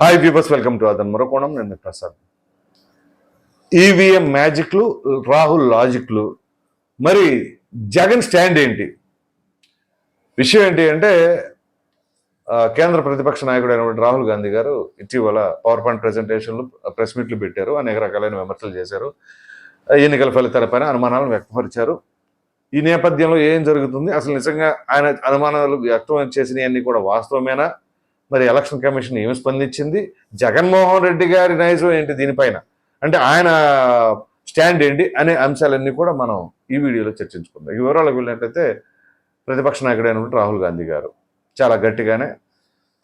Hi viewers welcome to అదన్ మరొకోణం నేను ప్రసాద్ ఈవీఎం మ్యాజిక్లు రాహుల్ లాజిక్లు మరి జగన్ స్టాండ్ ఏంటి? విషయం ఏంటి అంటే కేంద్ర ప్రతిపక్ష నాయకుడు అయినటువంటి రాహుల్ గాంధీ గారు ఇటీవల పవర్ పాయింట్ ప్రెజెంటేషన్లు ప్రెస్ మీట్లు పెట్టారు. అనేక రకాలైన విమర్శలు చేశారు. ఎన్నికల ఫలితాలపైన అనుమానాలను వ్యక్తపరిచారు. ఈ నేపథ్యంలో ఏం జరుగుతుంది? అసలు నిజంగా ఆయన అనుమానాలు వ్యక్తం చేసినవన్నీ కూడా వాస్తవమేనా? మరి ఎలక్షన్ కమిషన్ ఏమి స్పందించింది? జగన్మోహన్ రెడ్డి గారి నైజం ఏంటి దీనిపైన? అంటే ఆయన స్టాండ్ ఏంటి అనే అంశాలన్నీ కూడా మనం ఈ వీడియోలో చర్చించుకుందాం. ఈ వివరాలకు వెళ్ళినట్లయితే ప్రతిపక్ష నాయకుడు అయినటువంటి రాహుల్ గాంధీ గారు చాలా గట్టిగానే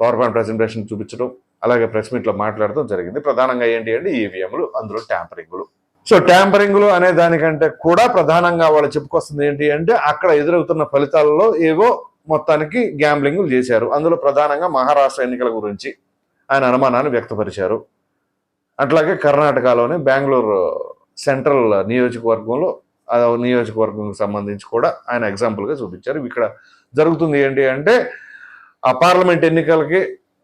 పవర్ పాయింట్ ప్రజెంటేషన్ చూపించడం అలాగే ప్రెస్ మీట్లో మాట్లాడడం జరిగింది. ప్రధానంగా ఏంటి అంటే ఈవీఎంలు అందులో ట్యాంపరింగ్లు. సో ట్యాంపరింగ్లు అనే దానికంటే కూడా ప్రధానంగా వాళ్ళు చెప్పుకొస్తుంది ఏంటి అంటే అక్కడ ఎదురవుతున్న ఫలితాలలో ఏవో మొత్తానికి గ్యాంబ్లింగ్లు చేశారు. అందులో ప్రధానంగా మహారాష్ట్ర ఎన్నికల గురించి ఆయన అనుమానాన్ని వ్యక్తపరిచారు. అట్లాగే కర్ణాటకలోని బెంగళూరు సెంట్రల్ నియోజకవర్గంలో ఆ నియోజకవర్గంకి సంబంధించి కూడా ఆయన ఎగ్జాంపుల్గా చూపించారు. ఇక్కడ జరుగుతుంది ఏంటి అంటే ఆ పార్లమెంట్ ఎన్నికలకి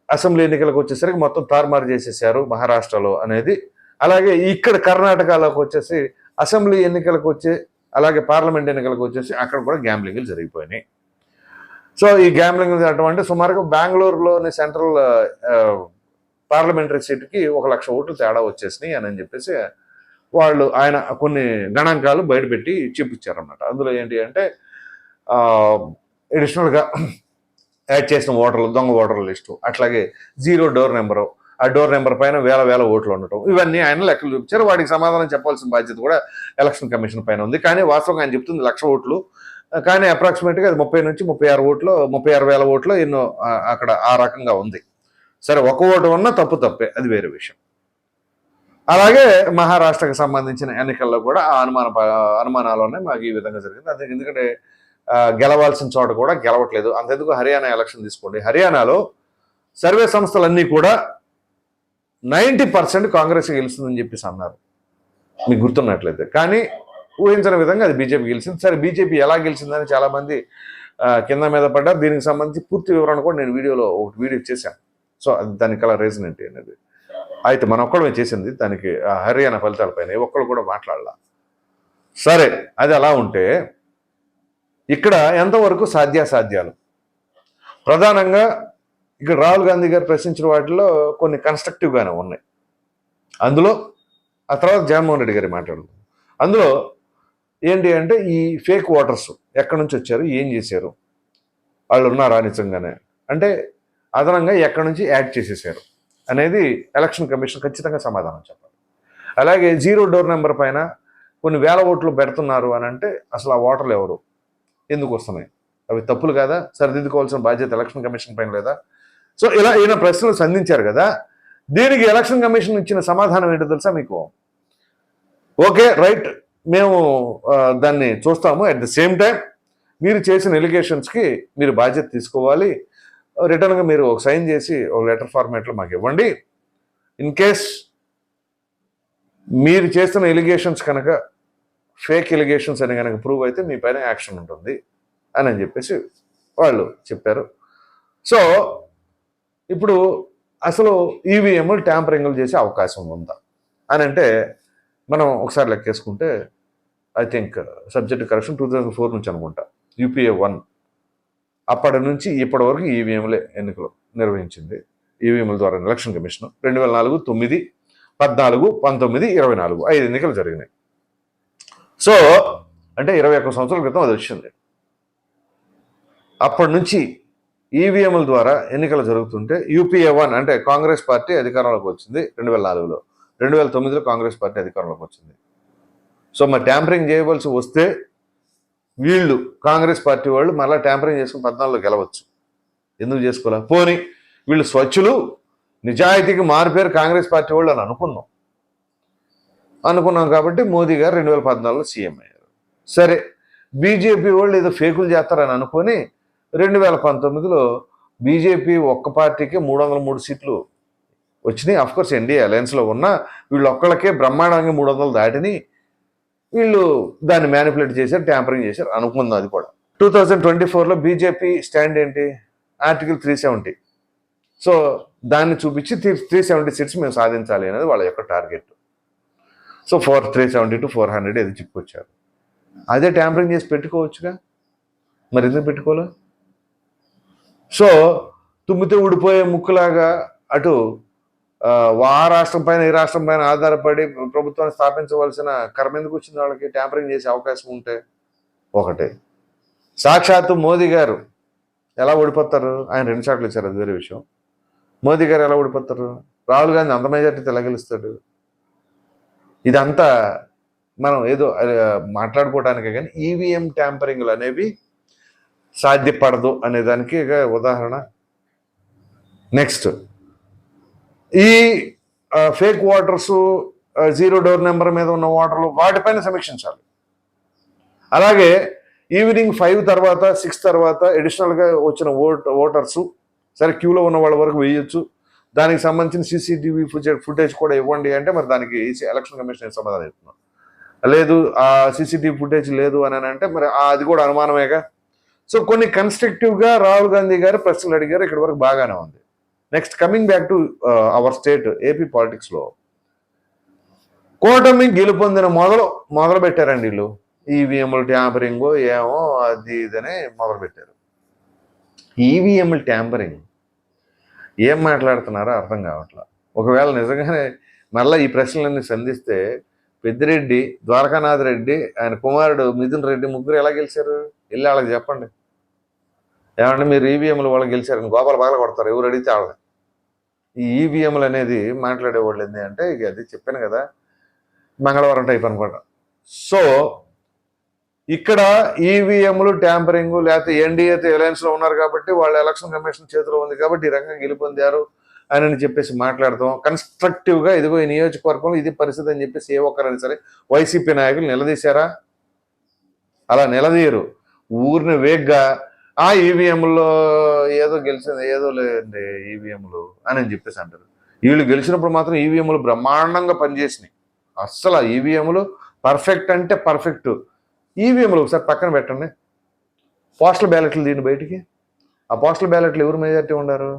అసెంబ్లీ ఎన్నికలకు వచ్చేసరికి మొత్తం తారుమారు చేసేసారు మహారాష్ట్రలో అనేది. అలాగే ఇక్కడ కర్ణాటకలోకి వచ్చేసి అసెంబ్లీ ఎన్నికలకు వచ్చే అలాగే పార్లమెంట్ ఎన్నికలకు వచ్చేసి అక్కడ కూడా గ్యాంబ్లింగ్లు జరిగిపోయినాయి. సో ఈ గ్యాంబ్లింగ్ అంటే సుమారుగా బెంగళూరులోని సెంట్రల్ పార్లమెంటరీ సీట్కి ఒక లక్ష ఓట్లు తేడా వచ్చేసినాయి అని చెప్పేసి వాళ్ళు ఆయన కొన్ని గణాంకాలు బయటపెట్టి చూపించారన్నమాట. అందులో ఏంటి అంటే అడిషనల్గా యాడ్ చేసిన ఓటర్లు దొంగ ఓటర్ల లిస్టు అట్లాగే జీరో డోర్ నెంబరు ఆ డోర్ నెంబర్ పైన వేల వేల ఓట్లు ఉండటం ఇవన్నీ ఆయన లెక్కలు చూపించారు. వాటికి సమాధానం చెప్పాల్సిన బాధ్యత కూడా ఎలక్షన్ కమిషన్ పైన ఉంది. కానీ వాస్తవంగా ఆయన చెప్తుంది లక్ష ఓట్లు కానీ అప్రాక్సిమేట్గా అది ముప్పై నుంచి ముప్పై ఆరు ఓట్లు ముప్పై ఆరు వేల ఓట్లు ఎన్నో అక్కడ ఆ రకంగా ఉంది. సరే ఒక ఓటు ఉన్నా తప్పు తప్పే అది వేరే విషయం. అలాగే మహారాష్ట్రకు సంబంధించిన ఎన్నికల్లో కూడా ఆ అనుమాన అనుమానాలు ఉన్నాయి మాకు ఈ విధంగా జరిగింది. అదే ఎందుకంటే గెలవాల్సిన చోట కూడా గెలవట్లేదు. అంతెందుకు హర్యానా ఎలక్షన్ తీసుకోండి. హర్యానాలో సర్వే సంస్థలన్నీ కూడా నైంటీ పర్సెంట్ కాంగ్రెస్ గెలుస్తుందని చెప్పేసి అన్నారు. మీకు గుర్తున్నట్లయితే. కానీ ఊహించిన విధంగా అది బీజేపీ గెలిచింది. సరే బీజేపీ ఎలా గెలిచిందని చాలామంది కింద మీద పడ్డారు. దీనికి సంబంధించి పూర్తి వివరణ కూడా నేను వీడియోలో ఒకటి వీడియో చేశాను. సో అది దానికి అలా రీజన్ ఏంటి అనేది. అయితే మన ఒక్కడమే చేసింది దానికి హర్యానా ఫలితాలపైన ఒక్కడు కూడా మాట్లాడాల. సరే అది అలా ఉంటే ఇక్కడ ఎంతవరకు సాధ్యాసాధ్యాలు? ప్రధానంగా ఇక్కడ రాహుల్ గాంధీ గారు ప్రశ్నించిన వాటిలో కొన్ని కన్స్ట్రక్టివ్గానే ఉన్నాయి. అందులో ఆ తర్వాత జగన్మోహన్ రెడ్డి గారి మాట్లాడు అందులో ఏంటి అంటే ఈ ఫేక్ ఓటర్స్ ఎక్కడి నుంచి వచ్చారు? ఏం చేశారు? వాళ్ళు ఉన్నారా నిజంగానే? అంటే అదనంగా ఎక్కడి నుంచి యాడ్ చేసేసారు? అనేది ఎలక్షన్ కమిషన్ ఖచ్చితంగా సమాధానం చెప్పాలి. అలాగే జీరో డోర్ నెంబర్ పైన కొన్ని వేల ఓట్లు పెడుతున్నారు అని అంటే అసలు ఆ ఓటర్లు ఎవరు? ఎందుకు వస్తున్నాయి? అవి తప్పులు కదా? సరిదిద్దుకోవాల్సిన బాధ్యత ఎలక్షన్ కమిషన్ పైన లేదా? సో ఇలా ఈయన ప్రశ్నలు సంధించారు కదా? దీనికి ఎలక్షన్ కమిషన్ ఇచ్చిన సమాధానం ఏంటో తెలుసా మీకు? Okay right. మేము దాన్ని చూస్తాము. అట్ ద సేమ్ టైం మీరు చేసిన ఎలిగేషన్స్కి మీరు బాధ్యత తీసుకోవాలి. రిటర్న్గా మీరు ఒక సైన్ చేసి ఒక లెటర్ ఫార్మేట్లో మాకు ఇవ్వండి. ఇన్ కేస్ మీరు చేస్తున్న ఎలిగేషన్స్ కనుక ఫేక్ ఎలిగేషన్స్ అని కనుక ప్రూవ్ అయితే మీ పైన యాక్షన్ ఉంటుంది అని అని చెప్పేసి వాళ్ళు చెప్పారు. సో ఇప్పుడు అసలు ఈవీఎంలు ట్యాంపరింగ్లు చేసే అవకాశం ఉందా? అని అంటే మనం ఒకసారి లెక్కేసుకుంటే I think subject correction two thousand four నుంచి అనుకుంటా. UPA one. అప్పటి నుంచి ఇప్పటి వరకు ఈవీఎంలే ఎన్నికలు నిర్వహించింది. ఈవీఎంల ద్వారా ఎలక్షన్ కమిషన్ రెండు వేల నాలుగు తొమ్మిది పద్నాలుగు పంతొమ్మిది ఇరవై నాలుగు ఐదు ఎన్నికలు జరిగినాయి. సో అంటే ఇరవై ఒక్క సంవత్సరాల క్రితం అది వచ్చింది. అప్పటి నుంచి ఈవీఎంల ద్వారా ఎన్నికలు జరుగుతుంటే యూపీఏ వన్ అంటే కాంగ్రెస్ పార్టీ అధికారంలోకి వచ్చింది రెండు వేల నాలుగులో. రెండు వేల తొమ్మిదిలో కాంగ్రెస్ పార్టీ అధికారంలోకి వచ్చింది. సో మరి ట్యాంపరింగ్ చేయవలసి వస్తే వీళ్ళు కాంగ్రెస్ పార్టీ వాళ్ళు మళ్ళీ ట్యాంపరింగ్ చేసుకుని పద్నాలుగులో గెలవచ్చు. ఎందుకు చేసుకోలే పోని వీళ్ళు స్వచ్ఛులు నిజాయితీకి మారిపోయారు కాంగ్రెస్ పార్టీ వాళ్ళు అని అనుకున్నాం. అనుకున్నాం కాబట్టి మోదీ గారు రెండు వేల పద్నాలుగులో సీఎం అయ్యారు. సరే బీజేపీ వాళ్ళు ఏదో ఫేకులు చేస్తారని అనుకొని రెండు వేల పంతొమ్మిదిలో బీజేపీ ఒక్క పార్టీకి మూడు వందల మూడు సీట్లు వచ్చినాయి. అఫ్కోర్స్ ఎన్డీఏ అలయన్స్లో ఉన్న వీళ్ళు ఒక్కళ్ళకే బ్రహ్మాండంగా మూడు వందలు దాటిని వీళ్ళు దాన్ని మ్యానిపులేట్ చేశారు ట్యాంపరింగ్ చేశారు అనుకుందాం అది కూడా. టూ థౌజండ్ ట్వంటీ ఫోర్లో బీజేపీ స్టాండ్ ఏంటి? ఆర్టికల్ త్రీ సెవెంటీ సో దాన్ని చూపించి త్రీ త్రీ సెవెంటీ సీట్స్ మేము సాధించాలి అనేది వాళ్ళ యొక్క target so four three seventy to four hundred ఏది చెప్పుకొచ్చారు అదే ట్యాంపరింగ్ చేసి పెట్టుకోవచ్చుగా? మరి ఎందుకు పెట్టుకోలే సో తుమ్మితే ఊడిపోయే ముక్కులాగా అటు ఆ, రాష్ట్రం పైన ఈ రాష్ట్రం పైన ఆధారపడి ప్రభుత్వాన్ని స్థాపించవలసిన కర్మ ఎందుకు వచ్చింది? వాళ్ళకి ట్యాంపరింగ్ చేసే అవకాశం ఉంటే ఒకటే. సాక్షాత్తు మోదీ గారు ఎలా ఓడిపోతారు? ఆయన రెండు షాట్లు ఇచ్చారు అది వేరే విషయం. మోదీ గారు ఎలా ఓడిపోతారు? రాహుల్ గాంధీ అంత మెజార్టీ తెలగలుస్తాడు ఇదంతా మనం ఏదో మాట్లాడుకోవడానికే కానీ ఈవీఎం ట్యాంపరింగ్లు అనేవి సాధ్యపడదు అనే దానికి ఇక ఉదాహరణ. నెక్స్ట్ ఈ fake voters zero door number మీద ఉన్న వాటర్లు వాటిపైన సమీక్షించాలి. అలాగే ఈవినింగ్ ఫైవ్ తర్వాత సిక్స్ తర్వాత అడిషనల్గా వచ్చిన ఓట్ ఓటర్స్ సరే క్యూలో ఉన్న వాళ్ళ వరకు వేయొచ్చు. దానికి సంబంధించిన సీసీటీవీ ఫుటేజ్ ఫుటేజ్ కూడా ఇవ్వండి అంటే మరి దానికి ఎలక్షన్ కమిషన్ సమాధానం చెప్తున్నాం లేదు ఆ సీసీటీవీ ఫుటేజ్ లేదు అని అంటే మరి అది కూడా అనుమానమేగా? సో కొన్ని కన్స్ట్రక్టివ్గా రాహుల్ గాంధీ గారు ప్రశ్నలు అడిగారు ఇక్కడి వరకు బాగానే ఉంది. Next coming back to our state AP పాలిటిక్స్లో కూటమి గెలుపొందిన మొదలు మొదలు పెట్టారండి వీళ్ళు. ఈవీఎంలు ట్యాంపరింగ్ ఏమో అది ఇదని మొదలు పెట్టారు. ఈవీఎంలు ట్యాంపరింగ్ ఏం మాట్లాడుతున్నారో అర్థం కావట్లా. ఒకవేళ నిజంగానే మళ్ళీ ఈ ప్రశ్నలన్నీ సంధిస్తే పెద్దిరెడ్డి ద్వారకానాథ్ రెడ్డి ఆయన కుమారుడు మిథున్ రెడ్డి ముగ్గురు ఎలా గెలిచారు? వెళ్ళి వాళ్ళకి చెప్పండి. ఏమంటే మీరు ఈవీఎంలు వాళ్ళు గెలిచారని గోపాల పగల కొడతారు ఎవరు అడిగితే వాళ్ళని. ఈ ఈవీఎంలు అనేది మాట్లాడేవాళ్ళు ఏంటి అంటే ఇక అది చెప్పాను కదా మంగళవారం టైప్ అనుకుంటా. సో ఇక్కడ ఈవీఎంలు ట్యాంపరింగ్ లేకపోతే ఎన్డీఏతో ఎలయన్స్లో ఉన్నారు కాబట్టి వాళ్ళ ఎలక్షన్ కమిషన్ చేతిలో ఉంది కాబట్టి ఈ రంగం గెలుపొందారు అని చెప్పేసి మాట్లాడతాం. కన్స్ట్రక్టివ్గా ఇదిగో ఈ నియోజకవర్గంలో ఇది పరిస్థితి అని చెప్పేసి ఏ ఒక్కరైనా సరే వైసీపీ నాయకులు నిలదీశారా? అలా నిలదీయరు. ఊరిని వేగ్గా ఆ ఈవీఎంలో ఏదో గెలిచింది ఏదో లేదండి ఈవీఎంలు అని చెప్పేసి అంటారు. వీళ్ళు గెలిచినప్పుడు మాత్రం ఈవీఎంలు బ్రహ్మాండంగా పనిచేసినాయి. అస్సలు ఈవీఎంలు పర్ఫెక్ట్ అంటే పర్ఫెక్ట్ ఈవీఎంలు ఒకసారి పక్కన పెట్టండి. పోస్టల్ బ్యాలెట్లు దీని బయటికి. ఆ పోస్టల్ బ్యాలెట్లు ఎవరు మెజార్టీ ఉండారు?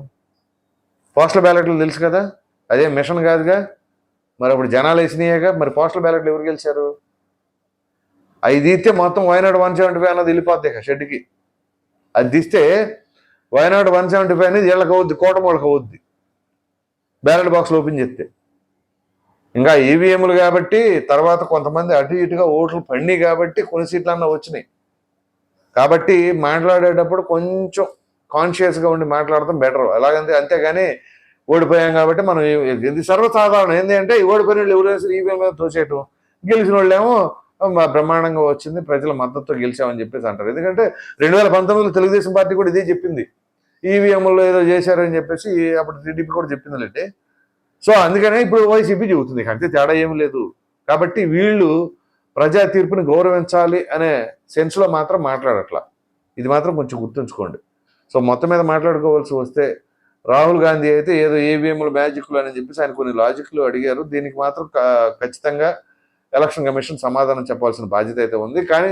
పోస్టల్ బ్యాలెట్లు తెలుసు కదా? అదే మిషన్ కాదుగా? మరి అప్పుడు జనాలు వేసినాయేగా? మరి పోస్టల్ బ్యాలెట్లు ఎవరు గెలిచారు? అయితే మొత్తం వైనాడు వన్ సెవెంటీ ఫైవ్ అన్నది వెళ్ళిపోద్ది షెడ్కి అది తీస్తే వైనాడు వన్ సెవెంటీ ఫైవ్ అనేది వీళ్ళకి అవుద్ది కోటం అవుద్ది. బ్యాలెట్ బాక్స్ ఓపెన్ చేస్తే. ఇంకా ఈవీఎంలు కాబట్టి తర్వాత కొంతమంది అటు ఇటుగా ఓట్లు పండి కాబట్టి కొన్ని సీట్లన్నా వచ్చినాయి. కాబట్టి మాట్లాడేటప్పుడు కొంచెం కాన్షియస్గా ఉండి మాట్లాడటం బెటర్ ఎలాగంటే అంతేగాని ఓడిపోయాం కాబట్టి మనం ఇది సర్వసాధారణం. ఏంటంటే ఓడిపోయిన వాళ్ళు ఎవరైనా ఈవీఎం మీద తోసేయటం. గెలిచిన వాళ్ళేమో బ్రహ్మాండంగా వచ్చింది ప్రజల మద్దతు గెలిచామని చెప్పేసి అంటారు. ఎందుకంటే రెండు వేల పంతొమ్మిదిలో తెలుగుదేశం పార్టీ కూడా ఇదే చెప్పింది. ఈవీఎంలో ఏదో చేశారని చెప్పేసి అప్పుడు టీడీపీ కూడా చెప్పింది అంటే సో అందుకనే ఇప్పుడు వైసీపీ చెబుతుంది అంతే తేడా ఏమి లేదు. కాబట్టి వీళ్ళు ప్రజా తీర్పుని గౌరవించాలి అనే సెన్స్లో మాత్రం మాట్లాడట్లా. ఇది మాత్రం కొంచెం గుర్తుంచుకోండి. సో మొత్తం మీద మాట్లాడుకోవాల్సి వస్తే రాహుల్ గాంధీ అయితే ఏదో ఏవిఎంలు మ్యాజిక్లు అని చెప్పేసి ఆయన కొన్ని లాజిక్లు అడిగారు. దీనికి మాత్రం ఖచ్చితంగా ఎలక్షన్ కమిషన్ సమాధానం చెప్పాల్సిన బాధ్యత అయితే ఉంది. కానీ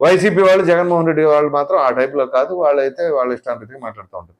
వైసీపీ వాళ్ళు జగన్మోహన్ రెడ్డి వాళ్ళు మాత్రం ఆ టైప్లో కాదు. వాళ్ళైతే వాళ్ళ ఇష్టానికి మాట్లాడుతూ ఉంటారు.